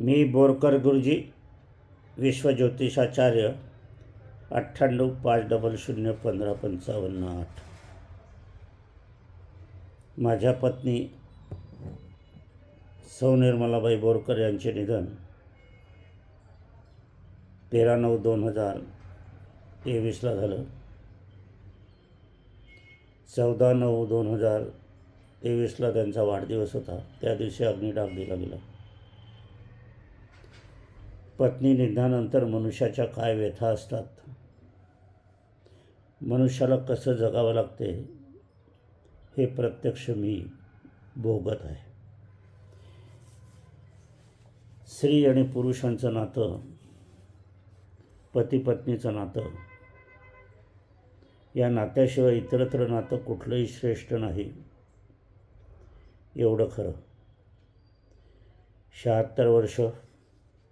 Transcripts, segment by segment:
मी बोरकर गुरुजी विश्वज्योतिषाचार्य अठ्ठ्याण्णव पाच डबल शून्य पंधरा पंचावन्न आठ. माझ्या पत्नी सौ निर्मलाबाई बोरकर यांचे निधन तेरा नऊ दोन हजार तेवीसला झालं. चौदा नऊ दोन हजार तेवीसला त्यांचा वाढदिवस होता. त्या दिवशी अग्निडाग दिला गेला. पत्नी निधनानंतर मनुष्याच्या काय व्यथा असतात? मनुष्याला कसं जगावं लागते? हे प्रत्यक्ष मी भोगत आहे. स्त्री आणि पुरुषांचं नातं पती पत्नीचं नातं या नात्याशिवाय इतरत्र नातं कुठलंही श्रेष्ठ नाही. एवढं खरं. शहात्तर वर्ष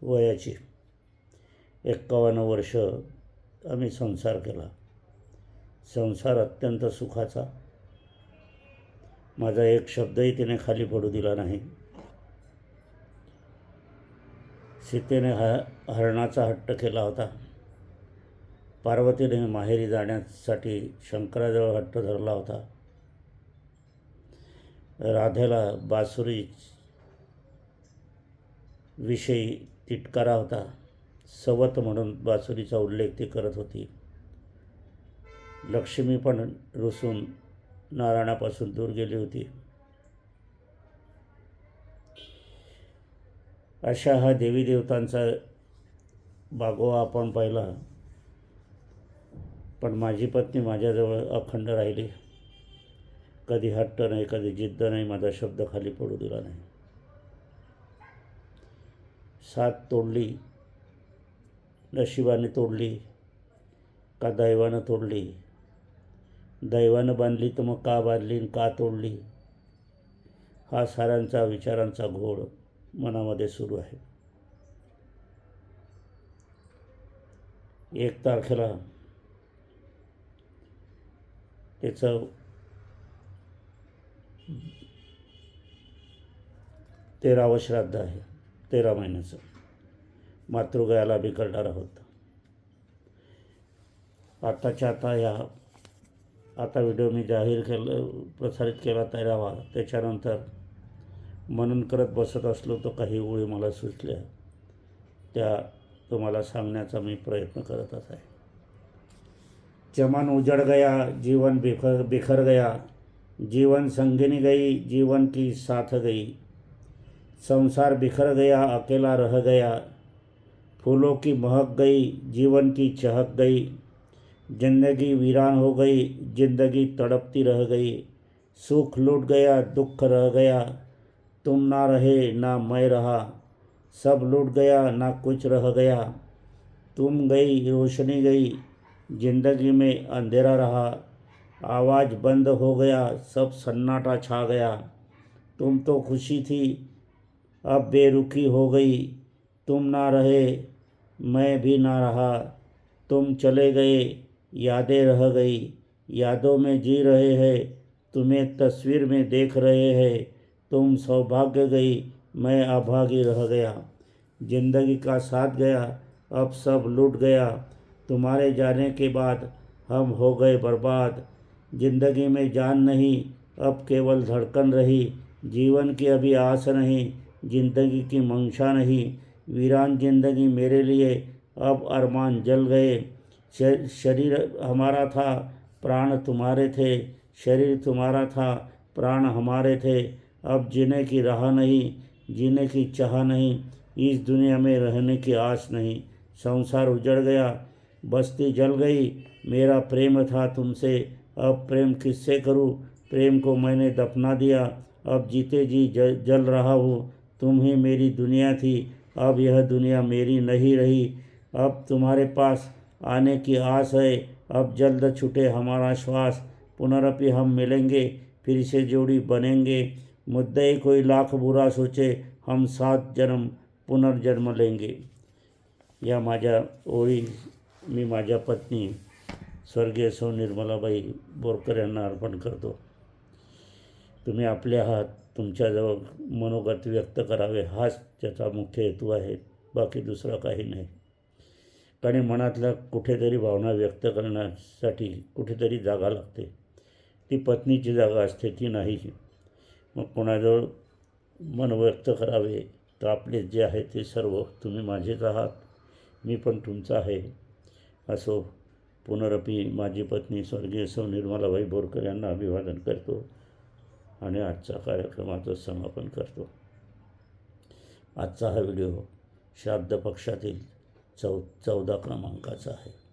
वयाची. एक्कावन्न वर्ष आम्ही संसार केला. संसार अत्यंत सुखाचा. माझा एक शब्दही तिने खाली पडू दिला नाही. सीतेने ह हरणाचा हट्ट केला होता. पार्वतीने माहेरी जाण्यासाठी शंकराजवळ हट्ट धरला होता. राधेला बासुरी विषयी तिटकारा होता. सवत म्हणून बासुरीचा उल्लेख ती करत होती. लक्ष्मी पण रुसून नारायणापासून दूर गेली होती. अशा हा देवी देवतांचा बागोवा आपण पाहिला. पण माझी पत्नी माझ्याजवळ अखंड राहिली. कधी हट्ट नाही कधी जिद्द नाही माझा शब्द खाली पडू दिला नाही. साथ तोडली नशिबाने तोडली का दैवानं तोडली? दैवानं बांधली तर मग का बांधली आणि का तोडली? हा साऱ्यांचा विचारांचा घोळ मनामध्ये सुरू आहे. एक तारखेला त्याचं तेरावं श्राद्ध आहे. तेरा महिन्याचं. मातृगयाला बिघडणार आहोत. आत्ताच्या आता या आता व्हिडिओ मी जाहीर केलं प्रसारित केला तेरावा. त्याच्यानंतर मनन करत बसत असलो तर काही ओळी मला सुचल्या. त्या तुम्हाला सांगण्याचा मी प्रयत्न करतच आहे चमन उजड़ गया जीवन बिखर बिखर गया. जीवन संगिनी गई जीवन की साथ गई. संसार बिखर गया, अकेला रह गया। फूलों की महक गई, जीवन की चहक गई। ज़िंदगी वीरान हो गई, ज़िंदगी तड़पती रह गई। सुख लूट गया, दुख रह गया। तुम ना रहे, ना मैं रहा। सब लूट गया, ना कुछ रह गया। तुम गई, रोशनी गई। ज़िंदगी में अंधेरा रहा। आवाज़ बंद हो गया, सब सन्नाटा छा गया। तुम तो खुशी थी अब बेरुखी हो गई। तुम ना रहे, मैं भी ना रहा। तुम चले गए, यादें रह गई। यादों में जी रहे हैं, तुम्हें तस्वीर में देख रहे हैं। तुम सौभाग्य गई, मैं अभागी रह गया। ज़िंदगी का साथ गया, अब सब लूट गया। तुम्हारे जाने के बाद हम हो गए बर्बाद। ज़िंदगी में जान नहीं, अब केवल धड़कन रही। जीवन की अभी आस नहीं ज़िंदगी की मंशा नहीं। वीरान ज़िंदगी मेरे लिए। अब अरमान जल गए। शरीर हमारा था प्राण तुम्हारे थे। शरीर तुम्हारा था प्राण हमारे थे। अब जीने की राह नहीं जीने की चाह नहीं इस दुनिया में रहने की आस नहीं। संसार उजड़ गया बस्ती जल गई। मेरा प्रेम था तुमसे। अब प्रेम किससे करूँ? प्रेम को मैंने दफना दिया। अब जीते जी जल, रहा हूँ। तुम ही मेरी दुनिया थी, अब यह दुनिया मेरी नहीं रही। अब तुम्हारे पास आने की आस है, अब जल्द छूटे हमारा श्वास। पुनरपि हम मिलेंगे, फिर से जोड़ी बनेंगे। मुद्दे कोई लाख बुरा सोचे, हम सात जन्म पुनर्जन्म लेंगे। या माझ्या ओळी, मी माझ्या पत्नी, स्वर्गीय सौ निर्मलाबाई बोरकर यांना अर्पण करतो. तुम्ही आपले आहात तुमच्याजवळ मनोगत व्यक्त करावे हाच त्याचा मुख्य हेतू आहे. बाकी दुसरा काही नाही. कारण मनातल्या कुठेतरी भावना व्यक्त करण्यासाठी कुठेतरी जागा लागते. ती पत्नीची जागा असते ती नाही. मग कोणाजवळ मन व्यक्त करावे तर आपले जे आहे ते सर्व तुम्ही माझेच आहात मी पण तुमचा आहे. असो पुनरपी माझी पत्नी स्वर्गीय सौ निर्मलाबाई बोरकर यांना अभिवादन करतो. आणि आजचा कार्यक्रमाचं समापन करतो. आजचा हा व्हिडिओ श्राद्ध पक्षातील चौ चौदा क्रमांकाचा आहे.